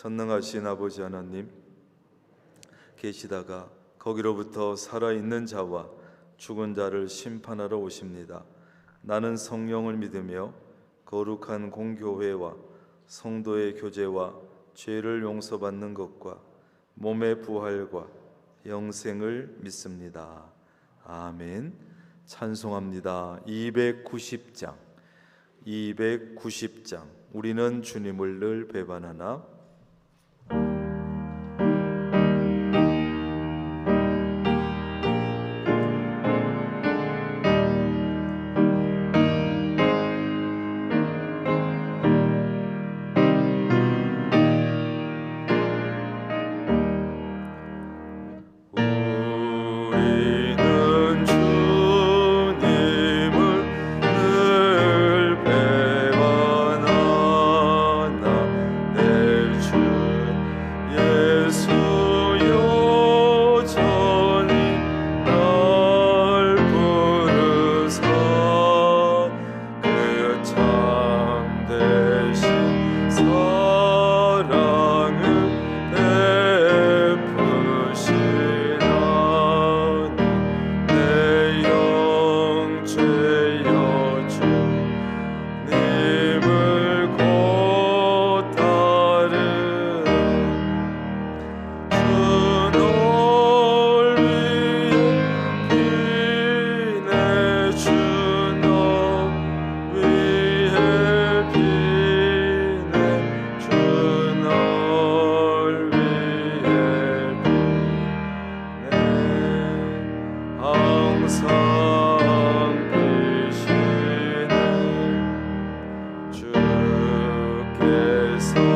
전능하신 아버지 하나님 계시다가 거기로부터 살아있는 자와 죽은 자를 심판하러 오십니다. 나는 성령을 믿으며 거룩한 공교회와 성도의 교제와 죄를 용서받는 것과 몸의 부활과 영생을 믿습니다. 아멘. 찬송합니다. 290장. 290장. 우리는 주님을 늘 배반하나 주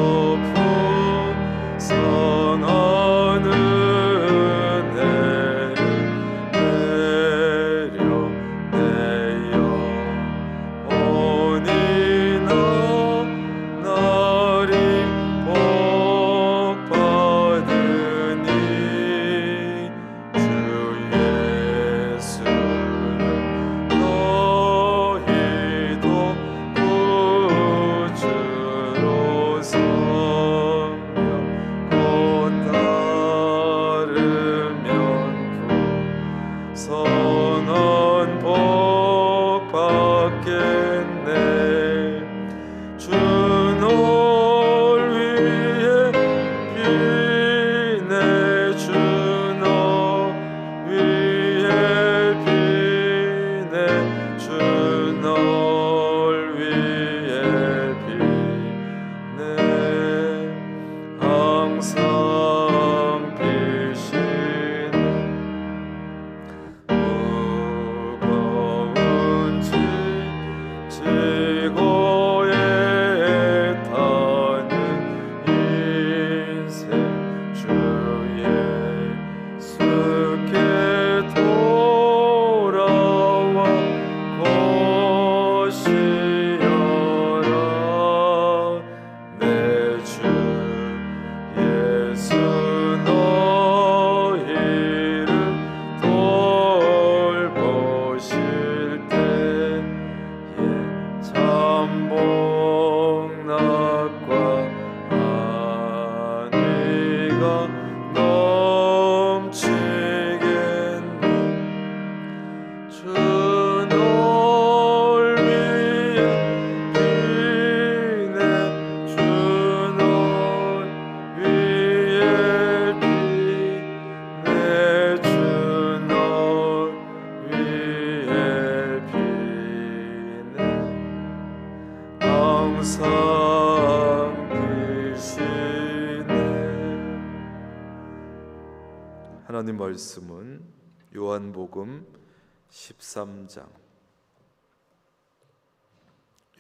13장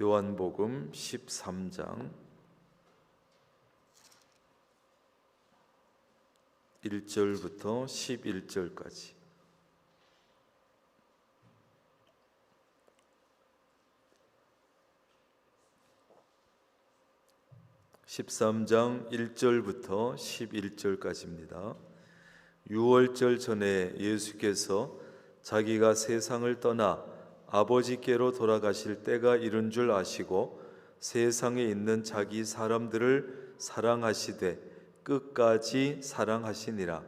요한복음 13장 1절부터 11절까지 13장 1절부터 11절까지입니다. 6월절 전에 예수께서 자기가 세상을 떠나 아버지께로 돌아가실 때가 이른 줄 아시고 세상에 있는 자기 사람들을 사랑하시되 끝까지 사랑하시니라.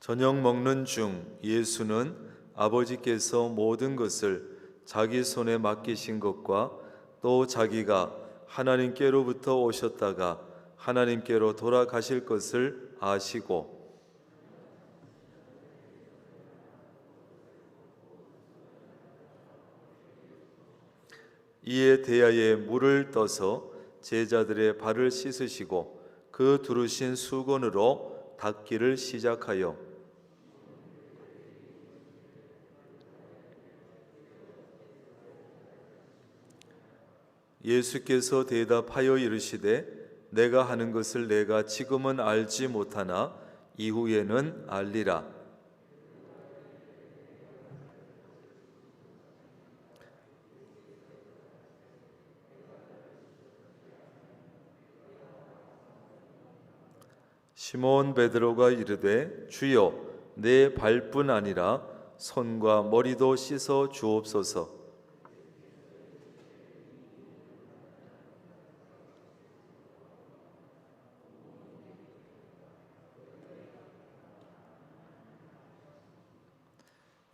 저녁 먹는 중 예수는 아버지께서 모든 것을 자기 손에 맡기신 것과 또 자기가 하나님께로부터 오셨다가 하나님께로 돌아가실 것을 아시고 이에 대하여 물을 떠서 제자들의 발을 씻으시고 그 두르신 수건으로 닦기를 시작하여 예수께서 대답하여 이르시되 내가 하는 것을 내가 지금은 알지 못하나 이후에는 알리라. 시몬 베드로가 이르되 주여 내 발뿐 아니라 손과 머리도 씻어 주옵소서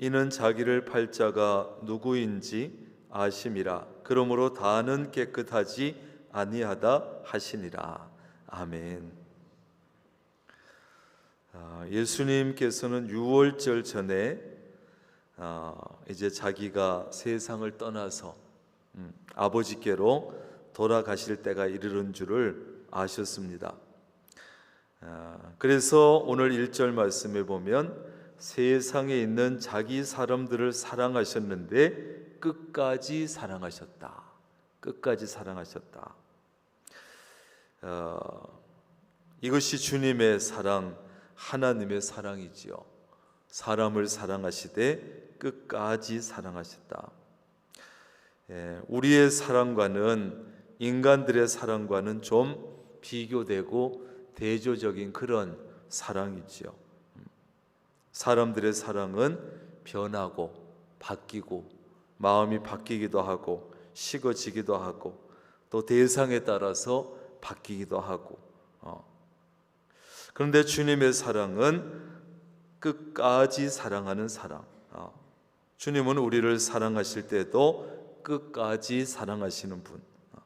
이는 자기를 팔자가 누구인지 아심이라 그러므로 다는 깨끗하지 아니하다 하시니라 아멘. 아, 예수님께서는 유월절 전에 아, 이제 자기가 세상을 떠나서 음, 아버지께로 돌아가실 때가 이르는 줄을 아셨습니다. 아, 그래서 오늘 1절 말씀에 보면 세상에 있는 자기 사람들을 사랑하셨는데 끝까지 사랑하셨다. 끝까지 사랑하셨다. 어, 이것이 주님의 사랑, 하나님의 사랑이지요. 사람을 사랑하시되 끝까지 사랑하셨다. 예, 우리의 사랑과는 인간들의 사랑과는 좀 비교되고 대조적인 그런 사랑이지요. 사람들의 사랑은 변하고 바뀌고 마음이 바뀌기도 하고 식어지기도 하고 또 대상에 따라서 바뀌기도 하고 어. 그런데 주님의 사랑은 끝까지 사랑하는 사랑. 어. 주님은 우리를 사랑하실 때도 끝까지 사랑하시는 분. 어.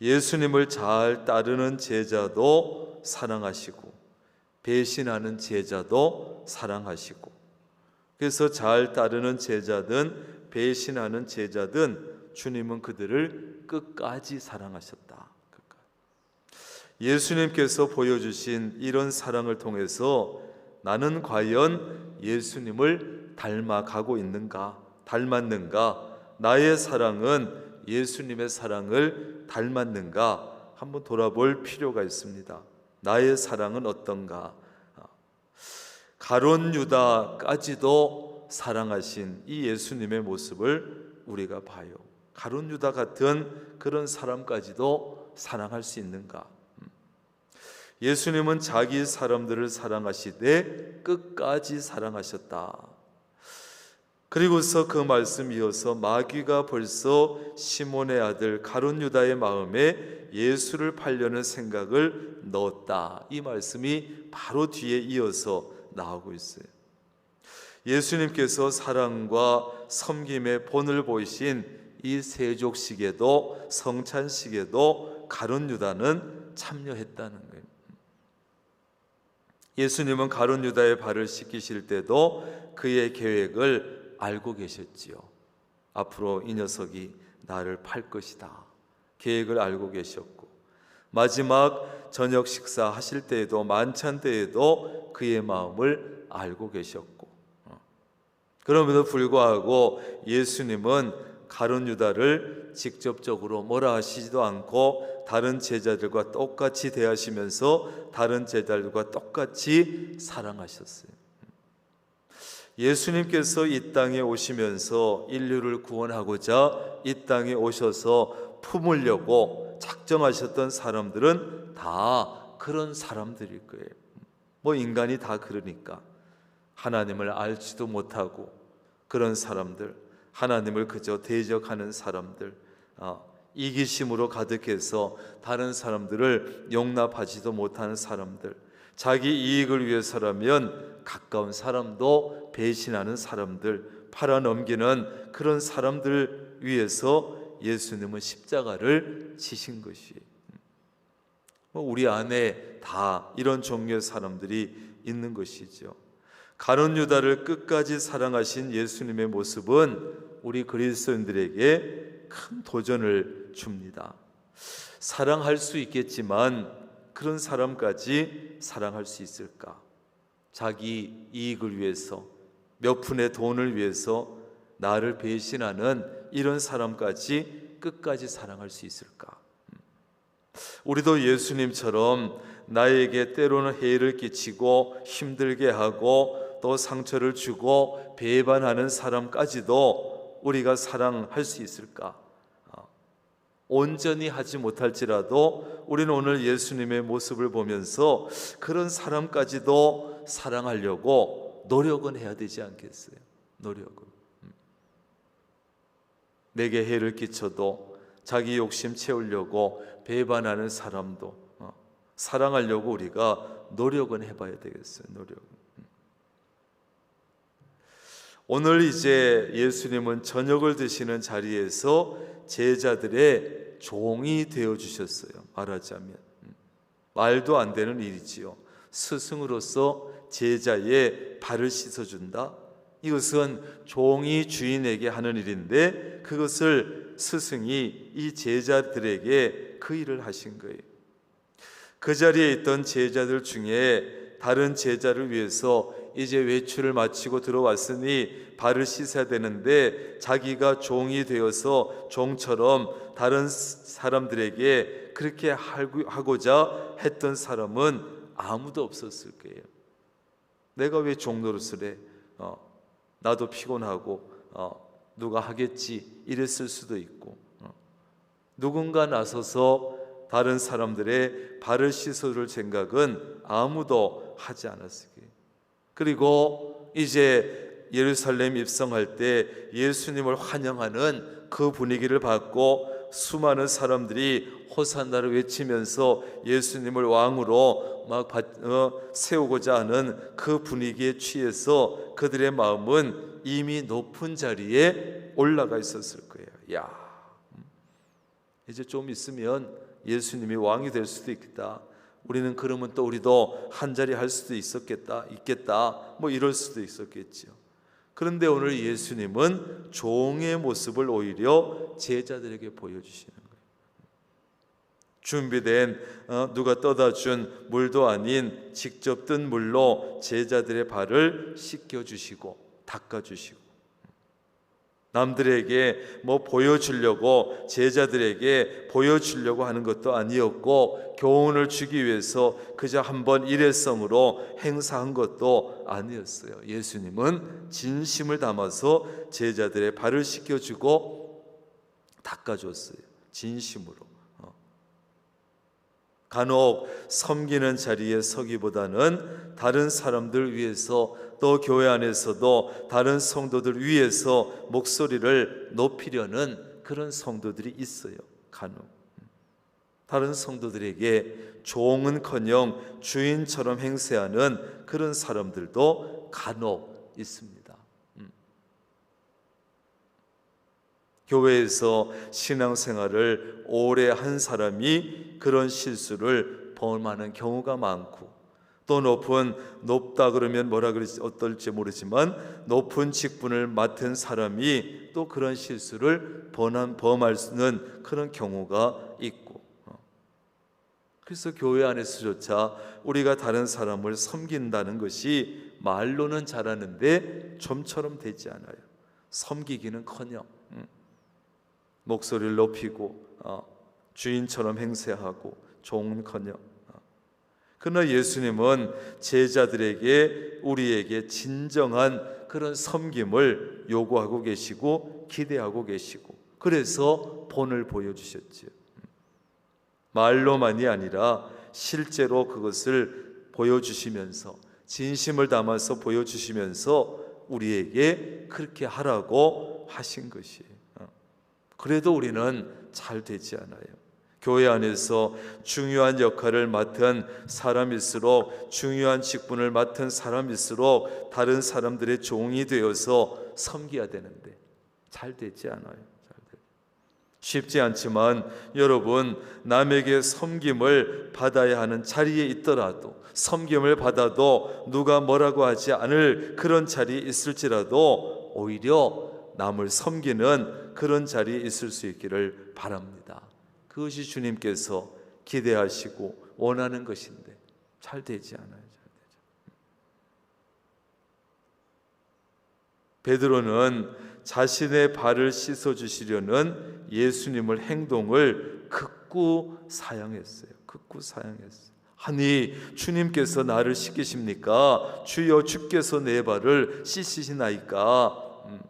예수님을 잘 따르는 제자도 사랑하시고 배신하는 제자도 사랑하시고 그래서 잘 따르는 제자든 배신하는 제자든 주님은 그들을 끝까지 사랑하셨다. 예수님께서 보여주신 이런 사랑을 통해서 나는 과연 예수님을 닮아가고 있는가, 닮았는가, 나의 사랑은 예수님의 사랑을 닮았는가 한번 돌아볼 필요가 있습니다. 나의 사랑은 어떤가? 가론 유다까지도 사랑하신 이 예수님의 모습을 우리가 봐요. 가론 유다 같은 그런 사람까지도 사랑할 수 있는가? 음. 예수님은 자기 사람들을 사랑하시되 끝까지 사랑하셨다. 그리고서 그 말씀 이어서 마귀가 벌써 시몬의 아들 가론 유다의 마음에 예수를 팔려는 생각을 넣었다. 이 말씀이 바로 뒤에 이어서 나오고 있어요. 예수님께서 사랑과 섬김의 본을 보이신 이 세족식에도 성찬식에도 가론 유다는 참여했다는 거예요. 예수님은 가론 유다의 발을 씻기실 때도 그의 계획을 알고 계셨지요. 앞으로 이 녀석이 나를 팔 것이다. 계획을 알고 계셨고 마지막 저녁 식사 하실 때에도 만찬 때에도 그의 마음을 알고 계셨고 어. 그럼에도 불구하고 예수님은 가론 유다를 직접적으로 뭐라 하시지도 않고 다른 제자들과 똑같이 대하시면서 다른 제자들과 똑같이 사랑하셨어요. 예수님께서 이 땅에 오시면서 인류를 구원하고자 이 땅에 오셔서 품으려고 작정하셨던 사람들은 다 그런 사람들일 거예요. 뭐 인간이 다 그러니까 하나님을 알지도 못하고 그런 사람들, 하나님을 그저 대적하는 사람들, 어, 이기심으로 가득해서 다른 사람들을 용납하지도 못하는 사람들, 자기 이익을 위해서라면 가까운 사람도 배신하는 사람들, 팔아넘기는 그런 사람들 위해서 예수님은 십자가를 지신 것이. 뭐 우리 안에 다 이런 종류의 사람들이 있는 것이죠. 가론 유다를 끝까지 사랑하신 예수님의 모습은 우리 그리스도인들에게 큰 도전을 줍니다. 사랑할 수 있겠지만 그런 사람까지 사랑할 수 있을까? 자기 이익을 위해서 몇 푼의 돈을 위해서 나를 배신하는 이런 사람까지 끝까지 사랑할 수 있을까? 우리도 예수님처럼 나에게 때로는 해를 끼치고 힘들게 하고 또 상처를 주고 배반하는 사람까지도 우리가 사랑할 수 있을까? 어, 온전히 하지 못할지라도 우리는 오늘 예수님의 모습을 보면서 그런 사람까지도 사랑하려고 노력은 해야 되지 않겠어요? 노력은. 음. 내게 해를 끼쳐도 자기 욕심 채우려고 배반하는 사람도 어, 사랑하려고 우리가 노력은 해봐야 되겠어요. 노력. 오늘 이제 예수님은 저녁을 드시는 자리에서 제자들의 종이 되어 주셨어요. 말하자면 말도 안 되는 일이지요. 스승으로서 제자의 발을 씻어 준다. 이것은 종이 주인에게 하는 일인데 그것을 스승이 이 제자들에게 그 일을 하신 거예요. 그 자리에 있던 제자들 중에 다른 제자를 위해서 이제 외출을 마치고 들어왔으니 발을 씻어야 되는데 자기가 종이 되어서 종처럼 다른 사람들에게 그렇게 하고자 했던 사람은 아무도 없었을 거예요. 내가 왜 종노릇을 해? 어, 나도 피곤하고 어, 누가 하겠지 이랬을 수도 있고 어. 누군가 나서서 다른 사람들의 발을 씻어줄 생각은 아무도 하지 거예요. 그리고 이제 예루살렘 입성할 때 예수님을 환영하는 그 분위기를 받고 수많은 사람들이 호산나를 외치면서 예수님을 왕으로 막 어, 세우고자 하는 그 분위기에 취해서 그들의 마음은 이미 높은 자리에 올라가 있었을 거예요. 야, 음. 이제 좀 있으면 예수님이 왕이 될 수도 있겠다. 우리는 그러면 또 우리도 한 자리 할 수도 있었겠다, 있겠다, 뭐 이럴 수도 있었겠지요. 그런데 오늘 예수님은 종의 모습을 오히려 제자들에게 거예요. 준비된 어, 누가 떠다 준 물도 아닌 직접 뜬 물로 제자들의 발을 씻겨 주시고 닦아 주시고 남들에게 뭐 보여주려고 제자들에게 보여주려고 하는 것도 아니었고 교훈을 주기 위해서 그저 한번 일회성으로 행사한 것도 아니었어요. 예수님은 진심을 담아서 제자들의 발을 씻겨주고 닦아줬어요. 진심으로. 어. 간혹 섬기는 자리에 서기보다는 다른 사람들 위해서 또 교회 안에서도 다른 성도들 위해서 목소리를 높이려는 그런 성도들이 있어요. 간혹. 다른 성도들에게 종은커녕 주인처럼 행세하는 그런 사람들도 간혹 있습니다. 음. 교회에서 신앙생활을 오래 한 사람이 그런 실수를 범하는 경우가 많고 또 높은 높다 그러면 뭐라 그럴지 어떨지 모르지만 높은 직분을 맡은 사람이 또 그런 실수를 범한 범할 수는 그런 경우가 있고 어. 그래서 교회 안에서조차 우리가 다른 사람을 섬긴다는 것이 말로는 잘하는데 좀처럼 되지 않아요. 섬기기는커녕 음. 목소리를 높이고 어, 주인처럼 행세하고 종은커녕 어. 그러나 예수님은 제자들에게 우리에게 진정한 그런 섬김을 요구하고 계시고 기대하고 계시고 그래서 본을 보여주셨지요. 말로만이 아니라 실제로 그것을 보여주시면서 진심을 담아서 보여주시면서 우리에게 그렇게 하라고 하신 것이에요. 그래도 우리는 잘 되지 않아요. 교회 안에서 중요한 역할을 맡은 사람일수록 중요한 직분을 맡은 사람일수록 다른 사람들의 종이 되어서 섬겨야 되는데 잘 되지 않아요. 쉽지 않지만 여러분 남에게 섬김을 받아야 하는 자리에 있더라도 섬김을 받아도 누가 뭐라고 하지 않을 그런 자리에 있을지라도 오히려 남을 섬기는 그런 자리에 있을 수 있기를 바랍니다. 그것이 주님께서 기대하시고 원하는 것인데 잘 되지 않아요. 잘 되죠. 베드로는 자신의 발을 씻어 주시려는 예수님을 행동을 극구 사양했어요. 극구 사양했어요. 아니 주님께서 나를 씻기십니까? 주여 주께서 내 발을 씻으시나이까? 음,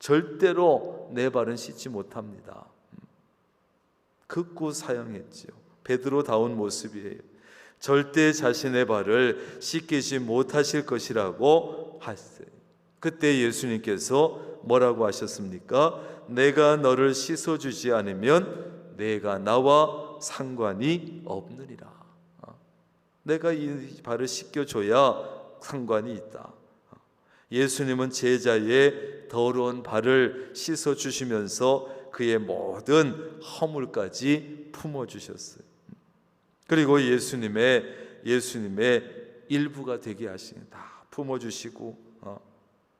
절대로 내 발은 씻지 못합니다. 음, 극구 사용했지요. 베드로다운 모습이에요. 절대 자신의 발을 씻기지 못하실 것이라고 하셨어요. 그때 예수님께서 뭐라고 하셨습니까? 내가 너를 씻어 주지 않으면 내가 나와 상관이 없느니라. 내가 이 발을 씻겨줘야 상관이 있다. 예수님은 제자의 더러운 발을 씻어 주시면서 그의 모든 허물까지 품어 주셨어요. 그리고 예수님의 예수님의 일부가 되게 하시는 다 품어 주시고 어,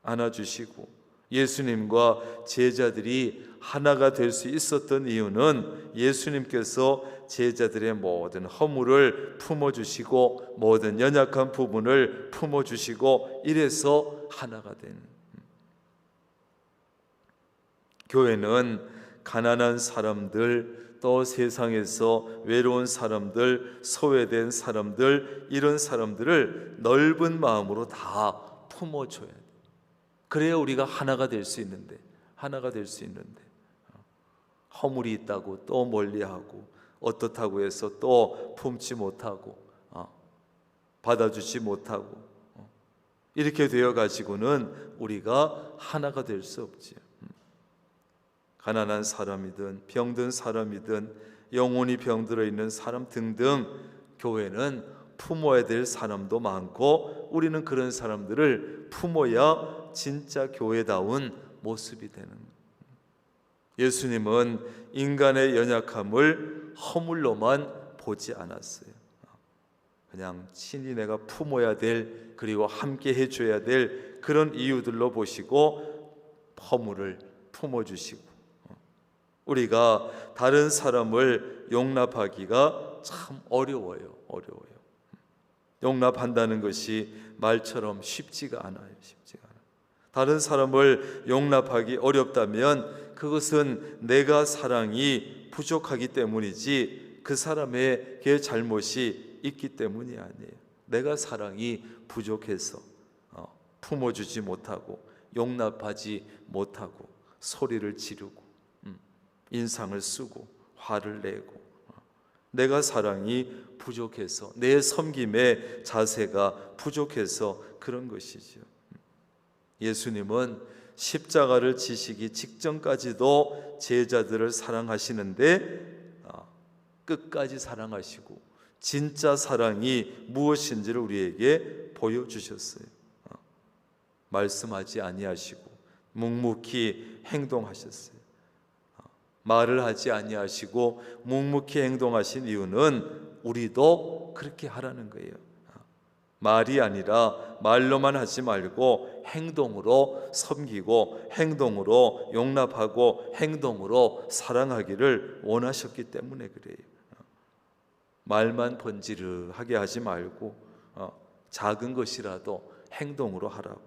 안아 주시고 예수님과 제자들이 하나가 될 수 있었던 이유는 예수님께서 제자들의 모든 허물을 품어주시고 모든 연약한 부분을 품어주시고 이래서 하나가 된 교회는 가난한 사람들 또 세상에서 외로운 사람들 소외된 사람들 이런 사람들을 넓은 마음으로 다 품어줘야 돼. 그래야 우리가 하나가 될 수 있는데 하나가 될 수 있는데 허물이 있다고 또 멀리하고 어떻다고 해서 또 품지 못하고 어, 받아주지 못하고 어, 이렇게 되어 가지고는 우리가 하나가 될 수 없지요. 음. 가난한 사람이든 병든 사람이든 영혼이 병들어 있는 사람 등등 교회는 품어야 될 사람도 많고 우리는 그런 사람들을 품어야 진짜 교회다운 모습이 되는 예수님은 인간의 연약함을 허물로만 보지 않았어요. 그냥 친히 내가 품어야 될 그리고 함께 해줘야 될 그런 이유들로 보시고 허물을 품어주시고 우리가 다른 사람을 용납하기가 참 어려워요. 어려워요. 용납한다는 것이 말처럼 쉽지가 않아요. 다른 사람을 용납하기 어렵다면 그것은 내가 사랑이 부족하기 때문이지 그 사람의 그 잘못이 있기 때문이 아니에요. 내가 사랑이 부족해서 어, 품어주지 못하고 용납하지 못하고 소리를 지르고 음, 인상을 쓰고 화를 내고 어, 내가 사랑이 부족해서 내 섬김의 자세가 부족해서 그런 것이죠. 예수님은 십자가를 지시기 직전까지도 제자들을 사랑하시는데 아, 끝까지 사랑하시고 진짜 사랑이 무엇인지를 우리에게 보여주셨어요. 아, 말씀하지 아니하시고 묵묵히 행동하셨어요. 아, 말을 하지 아니하시고 묵묵히 행동하신 이유는 우리도 그렇게 하라는 거예요. 말이 아니라 말로만 하지 말고 행동으로 섬기고 행동으로 용납하고 행동으로 사랑하기를 원하셨기 때문에 그래요. 말만 번지르하게 하지 말고 어, 작은 것이라도 행동으로 하라고.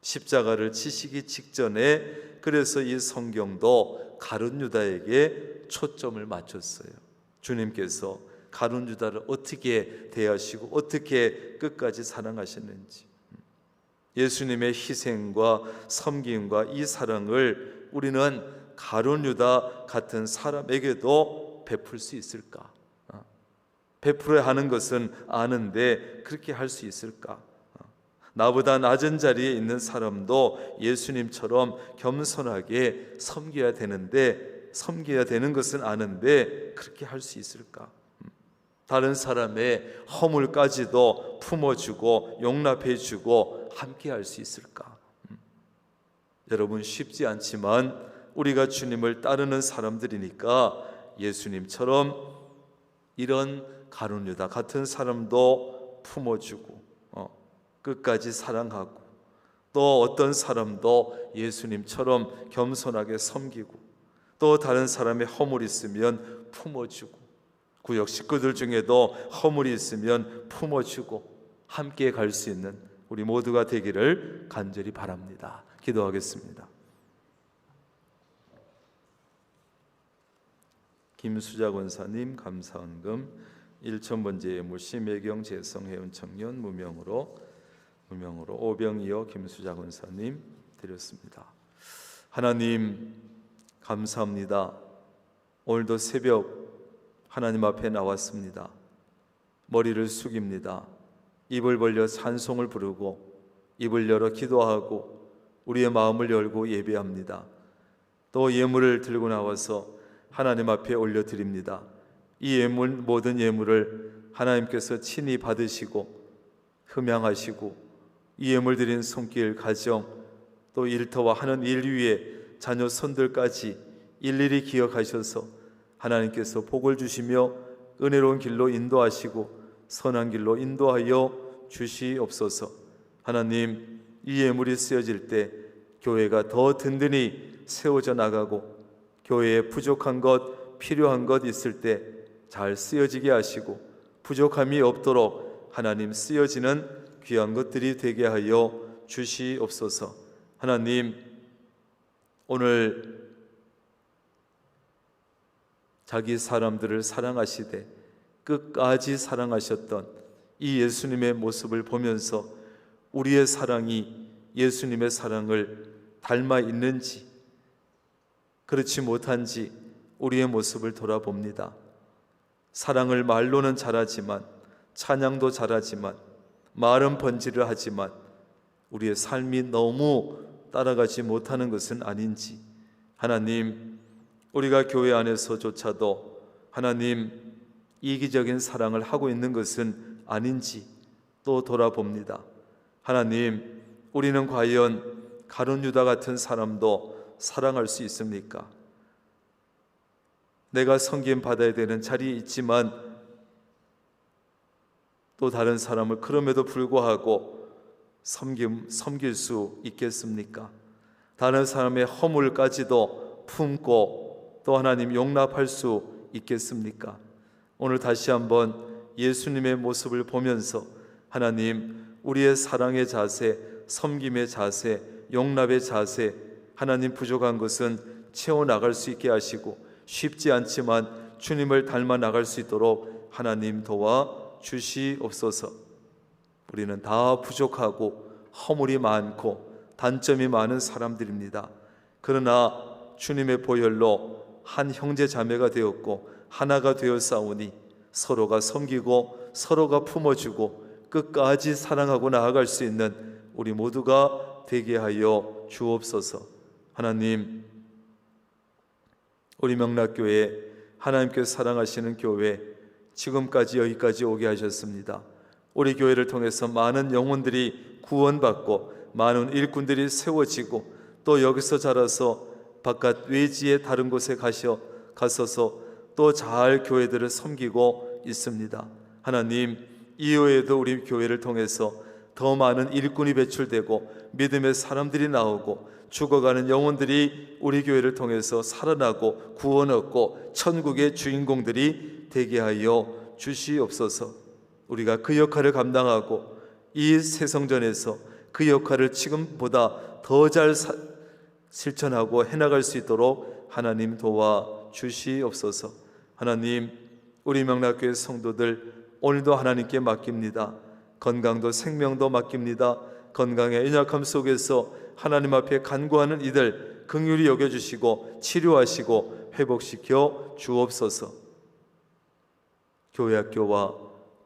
십자가를 지시기 직전에 그래서 이 성경도 가룟 유다에게 초점을 맞췄어요. 주님께서 가룟 유다를 어떻게 대하시고 어떻게 끝까지 사랑하셨는지 예수님의 희생과 섬김과 이 사랑을 우리는 가룟 유다 같은 사람에게도 베풀 수 있을까? 어. 베풀어야 하는 것은 아는데 그렇게 할 수 있을까? 어. 나보다 낮은 자리에 있는 사람도 예수님처럼 겸손하게 섬겨야 되는데 섬겨야 되는 것은 아는데 그렇게 할 수 있을까? 음. 다른 사람의 허물까지도 품어주고 용납해주고 함께 할 수 있을까? 음. 여러분 쉽지 않지만 우리가 주님을 따르는 사람들이니까 예수님처럼 이런 가룟유다 같은 사람도 품어주고 어, 끝까지 사랑하고 또 어떤 사람도 예수님처럼 겸손하게 섬기고 또 다른 사람의 허물 있으면 품어주고 구역 식구들 중에도 허물이 있으면 품어주고 함께 갈 수 있는 우리 모두가 되기를 간절히 바랍니다. 기도하겠습니다. 김수자 권사님 감사원금 1천번째 예물 심혜경 재성회원 청년 무명으로 무명으로 오병이어 김수자 권사님 드렸습니다. 하나님 감사합니다. 오늘도 새벽 하나님 앞에 나왔습니다. 머리를 숙입니다. 입을 벌려 찬송을 부르고 입을 열어 기도하고 우리의 마음을 열고 예배합니다. 또 예물을 들고 나와서 하나님 앞에 올려 드립니다. 이 예물 모든 예물을 하나님께서 친히 받으시고 흠양하시고 이 예물 드린 손길 가정 또 일터와 하는 일 위에 자녀 손들까지 일일이 기억하셔서 하나님께서 복을 주시며 은혜로운 길로 인도하시고 선한 길로 인도하여 주시옵소서. 하나님 이 예물이 쓰여질 때 교회가 더 든든히 세워져 나가고 교회에 부족한 것, 필요한 것 있을 때 잘 쓰여지게 하시고 부족함이 없도록 하나님 쓰여지는 귀한 것들이 되게 하여 주시옵소서. 하나님 오늘 자기 사람들을 사랑하시되 끝까지 사랑하셨던 이 예수님의 모습을 보면서 우리의 사랑이 예수님의 사랑을 닮아 있는지 그렇지 못한지 우리의 모습을 돌아봅니다. 사랑을 말로는 잘하지만 찬양도 잘하지만 말은 번지를 하지만 우리의 삶이 너무 따라가지 못하는 것은 아닌지 하나님 우리가 교회 안에서조차도 하나님 이기적인 사랑을 하고 있는 것은 아닌지 또 돌아봅니다. 하나님 우리는 과연 가론 유다 같은 사람도 사랑할 수 있습니까? 내가 섬김 받아야 되는 자리에 있지만 또 다른 사람을 그럼에도 불구하고 섬김, 섬길 수 있겠습니까? 다른 사람의 허물까지도 품고 또 하나님 용납할 수 있겠습니까? 오늘 다시 한번 예수님의 모습을 보면서 하나님 우리의 사랑의 자세, 섬김의 자세, 용납의 자세, 하나님 부족한 것은 채워 나갈 수 있게 하시고 쉽지 않지만 주님을 닮아 나갈 수 있도록 하나님 도와 주시옵소서. 우리는 다 부족하고 허물이 많고 단점이 많은 사람들입니다. 그러나 주님의 보혈로 한 형제 자매가 되었고 하나가 되어 싸우니 서로가 섬기고 서로가 품어주고 끝까지 사랑하고 나아갈 수 있는 우리 모두가 되게 하여 주옵소서. 하나님, 우리 명락교회 하나님께서 사랑하시는 교회 지금까지 여기까지 오게 하셨습니다. 우리 교회를 통해서 많은 영혼들이 구원받고 많은 일꾼들이 세워지고 또 여기서 자라서 바깥 외지의 다른 곳에 가셔 가서서 또 잘 교회들을 섬기고 있습니다. 하나님 이후에도 우리 교회를 통해서 더 많은 일꾼이 배출되고 믿음의 사람들이 나오고 죽어가는 영혼들이 우리 교회를 통해서 살아나고 구원 얻고 천국의 주인공들이 되게 하여 주시옵소서. 우리가 그 역할을 감당하고 이 세성전에서 그 역할을 지금보다 더 잘 실천하고 해나갈 수 있도록 하나님 도와 주시옵소서. 하나님, 우리 명락교회 성도들 오늘도 하나님께 맡깁니다. 건강도 생명도 맡깁니다. 건강의 연약함 속에서 하나님 앞에 간구하는 이들 긍휼히 여겨 주시고 치료하시고 회복시켜 주옵소서. 교회 학교와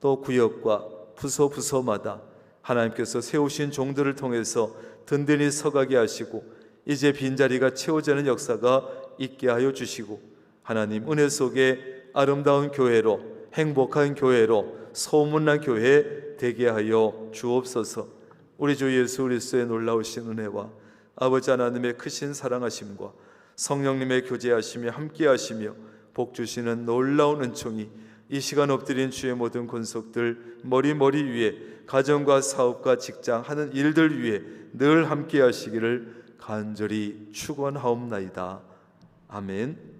또 구역과 부서 부서마다 하나님께서 세우신 종들을 통해서 든든히 서가게 하시고 이제 빈자리가 채워지는 역사가 있게 하여 주시고 하나님 은혜 속에 아름다운 교회로 행복한 교회로 소문난 교회 되게 하여 주옵소서. 우리 주 예수 그리스도의 놀라우신 은혜와 아버지 하나님의 크신 사랑하심과 성령님의 교제하심이 함께하시며 복 주시는 놀라운 은총이 이 시간 엎드린 주의 모든 권속들 머리 머리 위에 가정과 사업과 직장 하는 일들 위에 늘 함께하시기를 간절히 축원하옵나이다. 아멘.